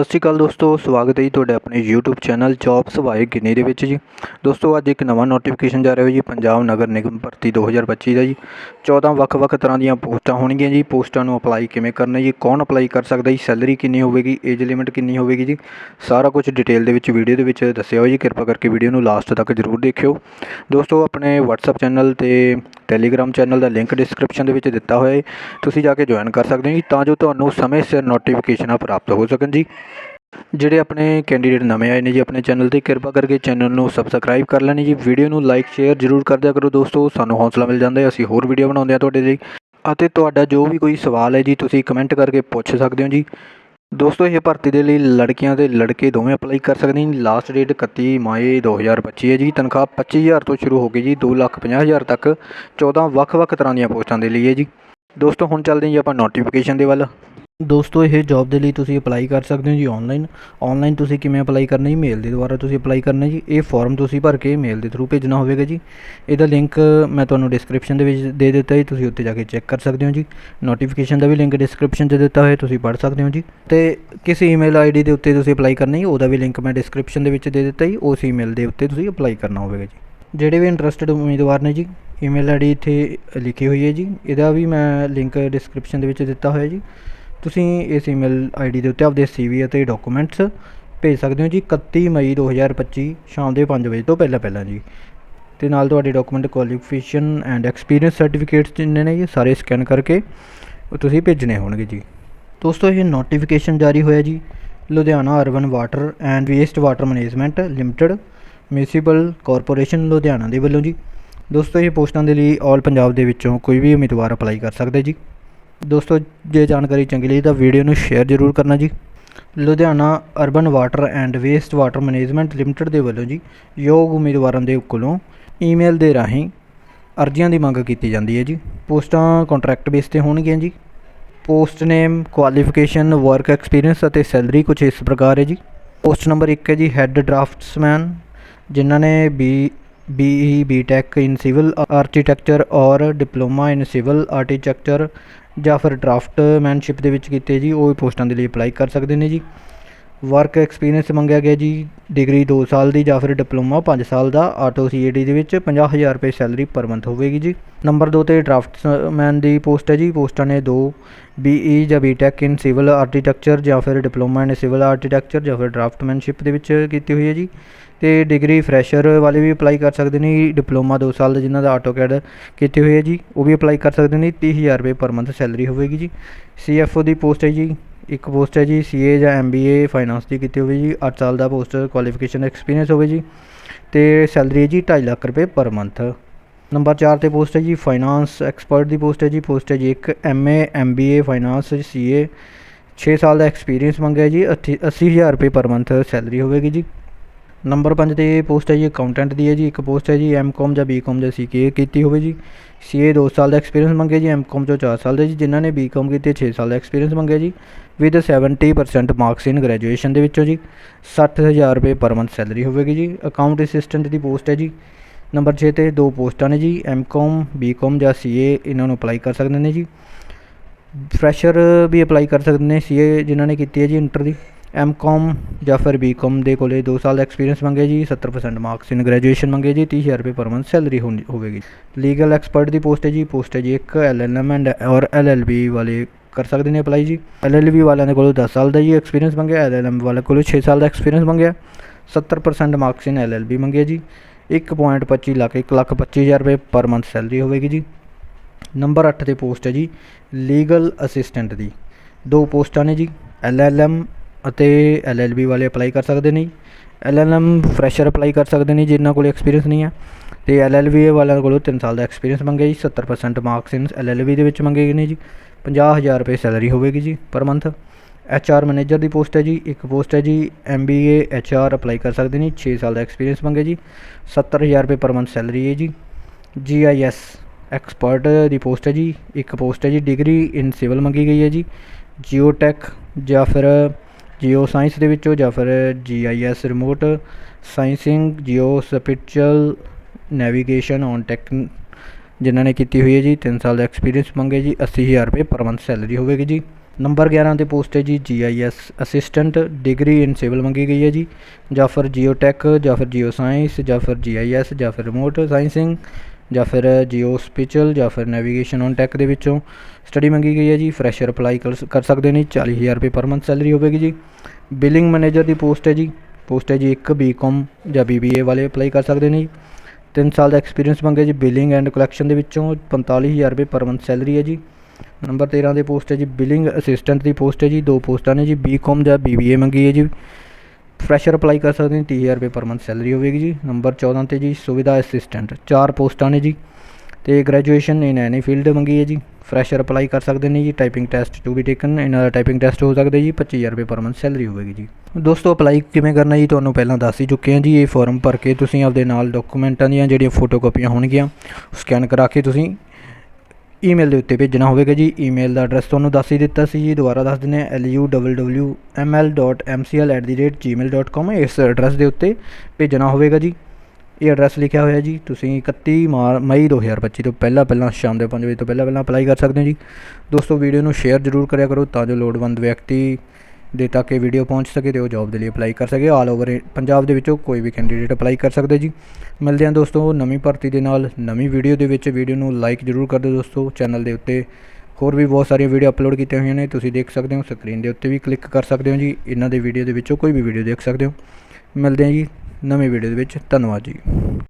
ਸਤਿ ਸ਼੍ਰੀ ਅਕਾਲ ਦੋਸਤੋ, ਸਵਾਗਤ ਹੈ ਜੀ ਤੁਹਾਡੇ ਆਪਣੇ YouTube channel jobs by Ginni ਦੇ ਵਿੱਚ ਜੀ। ਦੋਸਤੋ, ਅੱਜ ਇੱਕ ਨਵਾਂ ਨੋਟੀਫਿਕੇਸ਼ਨ ਜਾ ਰਿਹਾ ਹੈ ਜੀ, ਪੰਜਾਬ ਨਗਰ ਨਿਗਮ ਭਰਤੀ 2025 ਦਾ ਜੀ। 14 ਵੱਖ-ਵੱਖ ਤਰ੍ਹਾਂ ਦੀਆਂ ਪੋਸਟਾਂ ਹੋਣਗੀਆਂ ਜੀ, ਪੋਸਟਾਂ ਨੂੰ ਅਪਲਾਈ ਕਿਵੇਂ ਕਰਨਾ ਜੀ, ਕੌਣ ਅਪਲਾਈ ਕਰ ਸਕਦਾ ਜੀ ਸੈਲਰੀ ਕਿੰਨੀ ਹੋਵੇਗੀ ਏਜ ਲਿਮਿਟ ਕਿੰਨੀ ਹੋਵੇਗੀ ਜੀ, ਸਾਰਾ ਕੁਝ ਡਿਟੇਲ ਦੇ ਵਿੱਚ ਵੀਡੀਓ ਦੇ ਵਿੱਚ ਦੱਸਿਆ ਹੋਇਆ ਜੀ। ਕਿਰਪਾ ਕਰਕੇ ਵੀਡੀਓ ਨੂੰ ਲਾਸਟ ਤੱਕ ਜ਼ਰੂਰ ਦੇਖਿਓ। ਦੋਸਤੋ, ਆਪਣੇ WhatsApp ਚੈਨਲ ਤੇ ਟੈਲੀਗ੍ਰਾਮ ਚੈਨਲ ਦਾ ਲਿੰਕ ਡਿਸਕ੍ਰਿਪਸ਼ਨ ਦੇ ਵਿੱਚ ਦਿੱਤਾ ਹੋਇਆ ਹੈ। ਤੁਸੀਂ ਜਾ ਕੇ ਜੁਆਇਨ ਕਰ ਸਕਦੇ ਹੋ ਜੀ, ਤਾਂ ਜੋ ਤੁਹਾਨੂੰ ਸਮੇਂ ਸਿਰ ਨੋਟੀਫਿਕੇਸ਼ਨਾਂ ਪ੍ਰਾਪਤ ਹੋ ਸਕਣ ਜੀ। ਜਿਹੜੇ ਆਪਣੇ ਕੈਂਡੀਡੇਟ ਨਵੇਂ ਆਏ ਨੇ ਜੀ ਆਪਣੇ ਚੈਨਲ ਤੇ, ਕਿਰਪਾ ਕਰਕੇ ਚੈਨਲ ਨੂੰ ਸਬਸਕ੍ਰਾਈਬ ਕਰ ਲੈਣੀ ਜੀ। ਵੀਡੀਓ ਨੂੰ ਲਾਈਕ ਸ਼ੇਅਰ ਜ਼ਰੂਰ ਕਰ ਦਿਆ ਕਰੋ ਦੋਸਤੋ। ਸਾਨੂੰ ਹੌਸਲਾ ਮਿਲ ਜਾਂਦਾ ਹੈ, ਅਸੀਂ ਹੋਰ ਵੀਡੀਓ ਬਣਾਉਂਦੇ ਹਾਂ ਤੁਹਾਡੇ ਲਈ। ਅਤੇ ਤੁਹਾਡਾ ਜੋ ਵੀ ਕੋਈ ਸਵਾਲ ਹੈ ਜੀ, ਤੁਸੀਂ ਕਮੈਂਟ ਕਰਕੇ ਪੁੱਛ ਸਕਦੇ ਹੋ ਜੀ। ਦੋਸਤੋ, ਇਹ ਭਰਤੀ ਦੇ ਲਈ ਲੜਕੀਆਂ ਤੇ ਲੜਕੇ ਦੋਵੇਂ ਅਪਲਾਈ ਕਰ ਸਕਦੇ ਨੇ। ਲਾਸਟ ਡੇਟ 31 ਮਈ 2025 ਹੈ ਜੀ। ਤਨਖਾਹ 25000 ਤੋਂ ਸ਼ੁਰੂ ਹੋ ਗਈ ਜੀ। 250000 ਤੱਕ 14 ਵੱਖ-ਵੱਖ ਤਰ੍ਹਾਂ ਦੀਆਂ ਪੋਸਟਾਂ ਦੇ ਲਈ ਹੈ ਜੀ। ਦੋਸਤੋ, ਹੁਣ ਚੱਲਦੇ ਹਾਂ ਜੀ ਆਪਾਂ ਨੋਟੀਫਿਕੇਸ਼ਨ ਦੇ ਵੱਲ। ਦੋਸਤੋ, ਇਹ ਜੌਬ ਦੇ ਲਈ ਤੁਸੀਂ ਅਪਲਾਈ ਕਰ ਸਕਦੇ ਹੋ ਜੀ ਆਨਲਾਈਨ ਆਨਲਾਈਨ ਤੁਸੀਂ ਕਿਵੇਂ ਅਪਲਾਈ ਕਰਨਾ ਜੀ? ਮੇਲ ਦੇ ਦੁਆਰਾ ਤੁਸੀਂ ਅਪਲਾਈ ਕਰਨਾ ਜੀ। ਇਹ ਫਾਰਮ ਤੁਸੀਂ ਭਰ ਕੇ ਮੇਲ ਦੇ ਥਰੂ ਭੇਜਣਾ ਹੋਵੇਗਾ ਜੀ। ਇਹਦਾ ਲਿੰਕ ਮੈਂ ਤੁਹਾਨੂੰ ਡਿਸਕ੍ਰਿਪਸ਼ਨ ਦੇ ਵਿੱਚ ਦੇ ਦਿੱਤਾ ਜੀ। ਤੁਸੀਂ ਉੱਥੇ ਜਾ ਕੇ ਚੈੱਕ ਕਰ ਸਕਦੇ ਹੋ ਜੀ। ਨੋਟੀਫਿਕੇਸ਼ਨ ਦਾ ਵੀ ਲਿੰਕ ਡਿਸਕ੍ਰਿਪਸ਼ਨ 'ਚ ਦਿੱਤਾ ਹੋਇਆ, ਤੁਸੀਂ ਪੜ੍ਹ ਸਕਦੇ ਹੋ ਜੀ। ਤੇ ਕਿਸ ਈਮੇਲ ਆਈਡੀ ਦੇ ਉੱਤੇ ਤੁਸੀਂ ਅਪਲਾਈ ਕਰਨਾ ਜੀ, ਉਹਦਾ ਵੀ ਲਿੰਕ ਮੈਂ ਡਿਸਕ੍ਰਿਪਸ਼ਨ ਦੇ ਵਿੱਚ ਦੇ ਦਿੱਤਾ ਜੀ। ਉਸ ਈਮੇਲ ਦੇ ਉੱਤੇ ਤੁਸੀਂ ਅਪਲਾਈ ਕਰਨਾ ਹੋਵੇਗਾ ਜੀ। ਜਿਹੜੇ ਵੀ ਇੰਟਰਸਟਿਡ ਉਮੀਦਵਾਰ ਨੇ ਜੀ ਈਮੇਲ ਆਈਡੀ ਇੱਥੇ ਲਿਖੀ ਹੋਈ ਹੈ ਜੀ। ਇਹਦਾ ਵੀ ਮੈਂ ਲਿੰਕ ਡਿਸਕ੍ਰਿਪਸ਼ਨ ਦੇ ਵਿੱਚ ਦਿੱਤਾ ਹੋਇਆ ਜੀ। ਤੁਸੀਂ ਇਸ ਈਮੇਲ ਆਈਡੀ ਦੇ ਉੱਤੇ ਆਪਦੇ ਸੀਵੀ ਅਤੇ ਡਾਕੂਮੈਂਟਸ ਭੇਜ ਸਕਦੇ ਹੋ ਜੀ 31 ਮਈ 2025 ਸ਼ਾਮ ਦੇ ਪੰਜ ਵਜੇ ਤੋਂ ਪਹਿਲਾਂ ਪਹਿਲਾਂ ਜੀ। ਅਤੇ ਨਾਲ ਤੁਹਾਡੇ document qualification and experience certificates ਜਿੰਨੇ ਨੇ ਇਹ ਸਾਰੇ ਸਕੈਨ ਕਰਕੇ ਉਹ ਤੁਸੀਂ ਭੇਜਣੇ ਹੋਣਗੇ ਜੀ। ਦੋਸਤੋ, ਇਹ ਨੋਟੀਫਿਕੇਸ਼ਨ ਜਾਰੀ ਹੋਇਆ ਜੀ। Ludhiana urban water and waste water management limited municipal corporation Ludhiana ਦੇ ਵੱਲੋਂ ਜੀ। ਦੋਸਤੋ, ਇਹ ਪੋਸਟਾਂ ਦੇ ਲਈ ਆਲ ਪੰਜਾਬ ਦੇ ਵਿੱਚੋਂ ਕੋਈ ਵੀ ਉਮੀਦਵਾਰ ਅਪਲਾਈ ਕਰ ਸਕਦਾ ਜੀ। ਦੋਸਤੋ, ਜੇ ਜਾਣਕਾਰੀ ਚੰਗੀ ਲੱਗੀ ਤਾਂ ਵੀਡੀਓ ਨੂੰ ਸ਼ੇਅਰ ਜ਼ਰੂਰ ਕਰਨਾ ਜੀ। Ludhiana urban water and waste water management limited ਦੇ ਵੱਲੋਂ ਜੀ, ਯੋਗ ਉਮੀਦਵਾਰਾਂ ਦੇ ਕੋਲੋਂ ਈਮੇਲ ਦੇ ਰਾਹੀਂ ਅਰਜ਼ੀਆਂ ਦੀ ਮੰਗ ਕੀਤੀ ਜਾਂਦੀ ਹੈ ਜੀ। ਪੋਸਟਾਂ ਕੰਟਰੈਕਟ ਬੇਸ ਤੇ ਹੋਣਗੀਆਂ ਜੀ। Post name qualification work experience ਅਤੇ ਸੈਲਰੀ ਕੁਝ ਇਸ ਪ੍ਰਕਾਰ ਹੈ ਜੀ। ਪੋਸਟ ਨੰਬਰ 1 ਹੈ ਜੀ ਹੈੱਡ ਡਰਾਫਟਸਮੈਨ ਜਿਨ੍ਹਾਂ ਨੇ B BE BTech in civil architecture ਔਰ ਡਿਪਲੋਮਾ ਇਨ ਸਿਵਲ ਆਰਕੀਟੈਕਚਰ ਜਾਂ ਫਿਰ ਡਰਾਫਟਮੈਨਸ਼ਿਪ ਦੇ ਵਿੱਚ ਕੀਤੇ ਜੀ, ਉਹ ਪੋਸਟਾਂ ਦੇ ਲਈ ਅਪਲਾਈ ਕਰ ਸਕਦੇ ਨੇ ਜੀ। ਵਰਕ ਐਕਸਪੀਰੀਅੰਸ ਮੰਗਿਆ ਗਿਆ ਜੀ ਡਿਗਰੀ 2 ਸਾਲ ਦੀ ਜਾਂ ਫਿਰ ਡਿਪਲੋਮਾ 5 ਸਾਲ ਦਾ ਆਟੋ ਸੀਏਡੀ ਦੇ ਵਿੱਚ 50000 ਰੁਪਏ ਸੈਲਰੀ ਪਰ ਮੰਥ ਹੋਵੇਗੀ ਜੀ। ਨੰਬਰ 2 ਤੇ ਡਰਾਫਟਸਮੈਨ ਦੀ ਪੋਸਟ ਹੈ ਜੀ, ਪੋਸਟਾਂ ਨੇ 2 ਬੀਈ ਜਾਂ ਬੀਟੈਕ ਇਨ ਸਿਵਲ ਆਰਕੀਟੈਕਚਰ ਜਾਂ ਫਿਰ ਡਿਪਲੋਮਾ ਇਨ ਸਿਵਲ ਆਰਕੀਟੈਕਚਰ ਜਾਂ ਫਿਰ ਡਰਾਫਟਮੈਨਸ਼ਿਪ ਦੇ ਵਿੱਚ ਕੀਤੀ ਹੋਈ ਹੈ ਜੀ। ਤੇ ਡਿਗਰੀ ਫਰੈਸ਼ਰ ਵਾਲੇ ਵੀ ਅਪਲਾਈ ਕਰ ਸਕਦੇ ਨੇ ਡਿਪਲੋਮਾ 2 ਸਾਲ ਦਾ ਜਿਨ੍ਹਾਂ ਦਾ ਆਟੋਕੈਡ ਕੀਤੀ ਹੋਈ ਹੈ ਜੀ, ਉਹ ਵੀ ਅਪਲਾਈ ਕਰ ਸਕਦੇ ਨੇ 30000 ਰੁਪਏ ਪਰ ਮੰਥ ਸੈਲਰੀ ਹੋਵੇਗੀ ਜੀ। ਸੀਐਫਓ ਦੀ ਪੋਸਟ ਹੈ ਜੀ ਇੱਕ ਪੋਸਟ ਹੈ ਜੀ ਸੀਏ ਜਾਂ ਐਮਬੀਏ ਫਾਈਨਾਂਸ ਦੀ ਕੀਤੀ ਹੋਵੇ ਜੀ 8 ਸਾਲ ਦਾ ਪੋਸਟ ਕੁਆਲੀਫਿਕੇਸ਼ਨ ਐਕਸਪੀਰੀਅੰਸ ਹੋਵੇ ਜੀ, ਤੇ ਸੈਲਰੀ ਹੈ ਜੀ 2.5 ਲੱਖ ਰੁਪਏ ਪਰ ਮੰਥ ਨੰਬਰ 4 ਤੇ ਪੋਸਟ ਹੈ ਜੀ ਫਾਈਨਾਂਸ ਐਕਸਪਰਟ ਦੀ ਪੋਸਟ ਹੈ ਜੀ, ਪੋਸਟ ਹੈ ਜੀ ਇੱਕ ਐਮਏ ਐਮਬੀਏ ਫਾਈਨਾਂਸ ਸੀਏ 6 ਸਾਲ ਦਾ ਐਕਸਪੀਰੀਅੰਸ ਮੰਗਿਆ ਜੀ 80000 ਰੁਪਏ ਪਰ ਮੰਥ ਸੈਲਰੀ ਹੋਵੇਗੀ ਜੀ। ਨੰਬਰ 5 ਤੇ ਪੋਸਟ ਹੈ ਜੀ ਅਕਾਊਂਟੈਂਟ ਦੀ ਹੈ ਜੀ, ਇੱਕ ਪੋਸਟ ਹੈ ਜੀ ਐਮਕਾਮ ਜਾਂ ਬੀਕਾਮ ਜਾਂ ਸੀਕੇ ਕੀਤੀ ਹੋਵੇ ਜੀ। ਸੀਏ 2 ਸਾਲ ਦਾ ਐਕਸਪੀਰੀਅੰਸ ਮੰਗੇ ਜੀ ਐਮਕਾਮ ਚੋਂ 4 ਸਾਲ ਦਾ ਜੀ, ਜਿਨ੍ਹਾਂ ਨੇ ਬੀਕਾਮ ਕੀਤੇ 6 ਸਾਲ ਦਾ ਐਕਸਪੀਰੀਅੰਸ ਮੰਗਿਆ ਜੀ। ਵਿਦ 70% ਮਾਰਕਸ ਇਨ ਗ੍ਰੈਜੂਏਸ਼ਨ ਦੇ ਵਿੱਚੋਂ ਜੀ 60000 ਰੁਪਏ ਪਰ ਮੰਥ ਸੈਲਰੀ ਹੋਵੇਗੀ ਜੀ। ਅਕਾਊਂਟ ਅਸਿਸਟੈਂਟ ਦੀ ਪੋਸਟ ਹੈ ਜੀ। ਨੰਬਰ 6 ਤੇ ਦੋ ਪੋਸਟਾਂ ਨੇ ਜੀ ਐਮਕਾਮ ਬੀਕਾਮ ਜਾਂ ਸੀਏ ਇਹਨਾਂ ਨੂੰ ਅਪਲਾਈ ਕਰ ਸਕਦੇ ਨੇ ਜੀ। ਫਰੈਸ਼ਰ ਵੀ ਅਪਲਾਈ ਕਰ ਸਕਦੇ ਨੇ ਸੀਏ ਜਿਨ੍ਹਾਂ ਨੇ ਕੀਤੀ ਹੈ ਜੀ ਇੰਟਰ ਦੀ। ਐਮਕਾਮ ਜਾਂ ਫਿਰ ਬੀਕਾਮ ਦੇ ਕੋਲੇ 2 ਸਾਲ ਦਾ ਐਕਸਪੀਰੀਅੰਸ ਮੰਗੇ ਜੀ 70% ਮਾਰਕਸ ਇਨ ਗ੍ਰੈਜੂਏਸ਼ਨ ਮੰਗੇ ਜੀ 30000 ਰੁਪਏ ਪਰ ਮੰਥ ਸੈਲਰੀ ਹੋਵੇਗੀ ਲੀਗਲ ਐਕਸਪਰਟ ਦੀ ਪੋਸਟ ਹੈ ਜੀ ਪੋਸਟ ਹੈ ਜੀ ਇੱਕ ਐਲਐਲਐਮ ਐਂਡ ਔਰ ਐਲਐਲਬੀ ਵਾਲੇ ਕਰ ਸਕਦੇ ਨੇ ਅਪਲਾਈ ਜੀ। ਐਲਐਲਬੀ ਵਾਲਿਆਂ ਦੇ ਕੋਲੋਂ 10 ਸਾਲ ਦਾ ਜੀ ਐਕਸਪੀਰੀਅੰਸ ਮੰਗਿਆ ਐਲਐਲਐਮ ਵਾਲਿਆਂ ਕੋਲੋਂ 6 ਸਾਲ ਦਾ ਐਕਸਪੀਰੀਅੰਸ ਮੰਗਿਆ 70% ਮਾਰਕਸ ਇਨ ਐਲਐਲਬੀ ਮੰਗਿਆ ਜੀ। 1.25 ਲੱਖ 1 ਲੱਖ 25000 ਰੁਪਏ ਪਰ ਮੰਥ ਸੈਲਰੀ ਹੋਵੇਗੀ ਜੀ। ਨੰਬਰ 8 ਤੇ ਪੋਸਟ ਹੈ ਜੀ ਲੀਗਲ ਅਸਿਸਟੈਂਟ ਦੀ। ਦੋ ਪੋਸਟਾਂ ਨੇ ਜੀ ਐਲਐਲਐਮ ਅਤੇ ਐੱਲ ਐੱਲ ਬੀ ਵਾਲੇ ਅਪਲਾਈ ਕਰ ਸਕਦੇ ਨੇ ਜੀ। L L M fresher apply ਕਰ ਸਕਦੇ ਨੇ ਜਿਨ੍ਹਾਂ ਕੋਲ ਐਕਸਪੀਰੀਅੰਸ ਨਹੀਂ ਹੈ ਅਤੇ ਐੱਲ ਤੇ ਐਲਐਲਬੀ ਵਾਲਿਆਂ ਕੋਲੋਂ ਤਿੰਨ ਸਾਲ ਦਾ ਐਕਸਪੀਰੀਅੰਸ ਮੰਗਿਆ ਜੀ 70% ਮਾਰਕਸ ਇਨ ਬੀ ਦੇ ਵਿੱਚ ਮੰਗੇ ਗਏ ਨੇ ਜੀ। ਪੰਜਾਹ ਹਜ਼ਾਰ ਰੁਪਏ ਸੈਲਰੀ ਹੋਵੇਗੀ ਜੀ ਪਰ ਮੰਥ ਐਚਆਰ ਮੈਨੇਜਰ ਦੀ ਪੋਸਟ ਹੈ ਜੀ, ਇੱਕ ਪੋਸਟ ਹੈ ਜੀ M B A MBA HR apply ਕਰ ਸਕਦੇ ਨੇ 6 ਸਾਲ ਦਾ ਐਕਸਪੀਰੀਅੰਸ ਮੰਗੇ ਜੀ। 70000 ਰੁਪਏ ਪਰ ਮੰਥ ਸੈਲਰੀ ਹੈ ਜੀ। ਜੀ ਆਈ ਜੀਆਈਐਸ ਐਕਸਪਰਟ ਦੀ ਪੋਸਟ ਹੈ ਜੀ, ਇੱਕ ਪੋਸਟ ਹੈ ਜੀ ਡਿਗਰੀ ਇਨ ਸਿਵਲ ਮੰਗੀ ਗਈ ਹੈ ਜੀ। ਜੀਓਟੈਕ ਜਾਂ ਫਿਰ ਜੀਓ ਸਾਇੰਸ ਦੇ ਵਿੱਚੋਂ ਜਾਂ ਫਿਰ GIS remote sensing geospatial navigation on tech ਜਿਨ੍ਹਾਂ ਨੇ ਕੀਤੀ ਹੋਈ ਹੈ ਜੀ 3 ਸਾਲ ਦਾ ਐਕਸਪੀਰੀਅੰਸ ਮੰਗੇ ਜੀ 80000 ਰੁਪਏ ਪਰ ਮੰਥ ਸੈਲਰੀ ਹੋਵੇਗੀ ਜੀ। ਨੰਬਰ 11 ਤੇ ਪੋਸਟ ਹੈ ਜੀ GIS assistant degree in civil ਮੰਗੀ ਗਈ ਹੈ ਜੀ। ਜਾਂ ਫਿਰ ਜੀਓਟੈਕ ਜਾਂ ਫਿਰ ਜੀਓ ਸਾਇੰਸ ਜਾਂ ਫਿਰ ਜੀਆਈਐਸ ਜਾਂ ਫਿਰ ਰਿਮੋਟ ਸਾਇੰਸਿੰਗ ਜਾਂ ਫਿਰ ਜੀਓ ਸਪਿਚਲ ਜਾਂ ਫਿਰ ਨੈਵੀਗੇਸ਼ਨ ਔਨ ਟੈਕ ਦੇ ਵਿੱਚੋਂ ਸਟੱਡੀ ਮੰਗੀ ਗਈ ਹੈ ਜੀ ਫਰੈਸ਼ਰ ਅਪਲਾਈ ਕਰ ਸ- ਕਰ ਸਕਦੇ ਨੇ 40000 ਰੁਪਏ ਪਰ ਮੰਥ ਸੈਲਰੀ ਹੋਵੇਗੀ ਜੀ। ਬਿਲਿੰਗ ਮੈਨੇਜਰ ਦੀ ਪੋਸਟ ਹੈ ਜੀ ਪੋਸਟ ਹੈ ਜੀ ਇੱਕ ਬੀਕਾਮ ਜਾਂ ਬੀਬੀਏ ਵਾਲੇ ਅਪਲਾਈ ਕਰ ਸਕਦੇ ਨੇ ਜੀ। 3 ਸਾਲ ਦਾ ਐਕਸਪੀਰੀਅੰਸ ਮੰਗਿਆ ਜੀ ਬਿਲਿੰਗ ਐਂਡ ਕਲੈਕਸ਼ਨ ਦੇ ਵਿੱਚੋਂ 45000 ਰੁਪਏ ਪਰ ਮੰਥ ਸੈਲਰੀ ਹੈ ਜੀ। ਨੰਬਰ 13 ਦੇ ਪੋਸਟ ਹੈ ਜੀ ਬਿਲਿੰਗ ਅਸਿਸਟੈਂਟ ਦੀ ਪੋਸਟ ਹੈ ਜੀ, ਦੋ ਪੋਸਟਾਂ ਨੇ ਜੀ ਬੀਕਾਮ ਜਾਂ ਬੀਬੀਏ ਮੰਗੀ ਹੈ ਜੀ। ਫਰੈਸ਼ਰ ਅਪਲਾਈ ਕਰ ਸਕਦੇ ਨੇ 30000 ਰੁਪਏ ਪਰ ਮੰਥ ਸੈਲਰੀ ਹੋਵੇਗੀ ਜੀ। ਨੰਬਰ 14 ਤੇ ਜੀ, ਸੁਵਿਧਾ ਅਸਿਸਟੈਂਟ ਚਾਰ ਪੋਸਟਾਂ ਨੇ ਜੀ। ਤੇ ਗ੍ਰੈਜੂਏਸ਼ਨ ਇਨ ਐਨੀ ਫੀਲਡ ਮੰਗੀ ਹੈ ਜੀ। ਫਰੈਸ਼ਰ ਅਪਲਾਈ ਕਰ ਸਕਦੇ ਨੇ ਜੀ typing test to be taken ਇਹਨਾਂ ਦਾ ਟਾਈਪਿੰਗ ਟੈਸਟ ਹੋ ਸਕਦਾ ਜੀ 25000 ਰੁਪਏ ਪਰ ਮੰਥ ਸੈਲਰੀ ਹੋਵੇਗੀ ਜੀ। ਦੋਸਤੋ ਅਪਲਾਈ ਕਿਵੇਂ ਕਰਨਾ ਜੀ, ਤੁਹਾਨੂੰ ਪਹਿਲਾਂ ਦੱਸ ਹੀ ਚੁੱਕੇ ਹਾਂ ਜੀ, ਇਹ ਫਾਰਮ ਭਰ ਕੇ ਤੁਸੀਂ ਆਪਦੇ ਨਾਲ ਡਾਕੂਮੈਂਟਾਂ ਦੀਆਂ ਜਿਹੜੀਆਂ ਫੋਟੋਕਾਪੀਆਂ ਹੋਣਗੀਆਂ ਸਕੈਨ ਕਰਾ ਕੇ ਤੁਸੀਂ ਈਮੇਲ ਦੇ ਉੱਤੇ ਭੇਜਣਾ ਹੋਵੇਗਾ ਜੀ। ਈਮੇਲ ਦਾ ਐਡਰੈਸ ਤੁਹਾਨੂੰ ਦੱਸ ਹੀ ਦਿੱਤਾ ਸੀ ਜੀ। ਦੁਬਾਰਾ ਦੱਸ ਦਿੰਦੇ ਹਾਂ। lu www.ml.mcl@gmail.com ਇਸ ਐਡਰੈਸ ਦੇ ਉੱਤੇ ਭੇਜਣਾ ਹੋਵੇਗਾ ਜੀ। ਇਹ ਐਡਰੈਸ ਲਿਖਿਆ ਹੋਇਆ ਜੀ। ਤੁਸੀਂ 31 ਮਾਰ ਮਈ 2025 ਤੋਂ ਪਹਿਲਾਂ ਪਹਿਲਾਂ ਸ਼ਾਮ ਦੇ 5 ਵਜੇ ਤੋਂ ਪਹਿਲਾਂ ਪਹਿਲਾਂ ਅਪਲਾਈ ਕਰ ਸਕਦੇ ਹੋ ਜੀ। ਦੋਸਤੋ ਵੀਡੀਓ ਨੂੰ ਸ਼ੇਅਰ ਜ਼ਰੂਰ ਕਰਿਆ ਕਰੋ ਤਾਂ ਜੋ ਲੋੜਵੰਦ ਵਿਅਕਤੀ ਦੇ ਤੱਕ ਕਿ ਵੀਡੀਓ ਪਹੁੰਚ ਸਕੇ ਤੇ ਉਹ ਜੌਬ ਦੇ ਲਈ ਅਪਲਾਈ ਕਰ ਸਕੇ। ਆਲ ਓਵਰ ਪੰਜਾਬ ਦੇ ਵਿੱਚੋਂ ਕੋਈ ਵੀ ਕੈਂਡੀਡੇਟ ਅਪਲਾਈ ਕਰ ਸਕਦਾ ਜੀ। ਮਿਲਦੇ ਹਾਂ ਦੋਸਤੋ ਨਵੀਂ ਭਰਤੀ ਦੇ ਨਾਲ ਨਵੀਂ ਵੀਡੀਓ ਦੇ ਵਿੱਚ। ਵੀਡੀਓ ਨੂੰ ਲਾਈਕ ਜ਼ਰੂਰ ਕਰ ਦਿਓ ਦੋਸਤੋ। ਚੈਨਲ ਦੇ ਉੱਤੇ ਹੋਰ ਵੀ ਬਹੁਤ ਸਾਰੀਆਂ ਵੀਡੀਓ ਅਪਲੋਡ ਕੀਤੀਆਂ ਹੋਈਆਂ ਨੇ। ਤੁਸੀਂ ਦੇਖ ਸਕਦੇ ਹੋ ਸਕਰੀਨ ਦੇ ਉੱਤੇ ਵੀ ਕਲਿੱਕ ਕਰ ਸਕਦੇ ਹੋ ਜੀ। ਇਹਨਾਂ ਦੇ ਵੀਡੀਓ ਦੇ ਵਿੱਚੋਂ ਕੋਈ ਵੀ ਵੀਡੀਓ ਦੇਖ ਸਕਦੇ ਹੋ। ਮਿਲਦੇ ਹਾਂ ਜੀ ਨਵੀਂ ਵੀਡੀਓ ਦੇ ਵਿੱਚ। ਧੰਨਵਾਦ ਜੀ।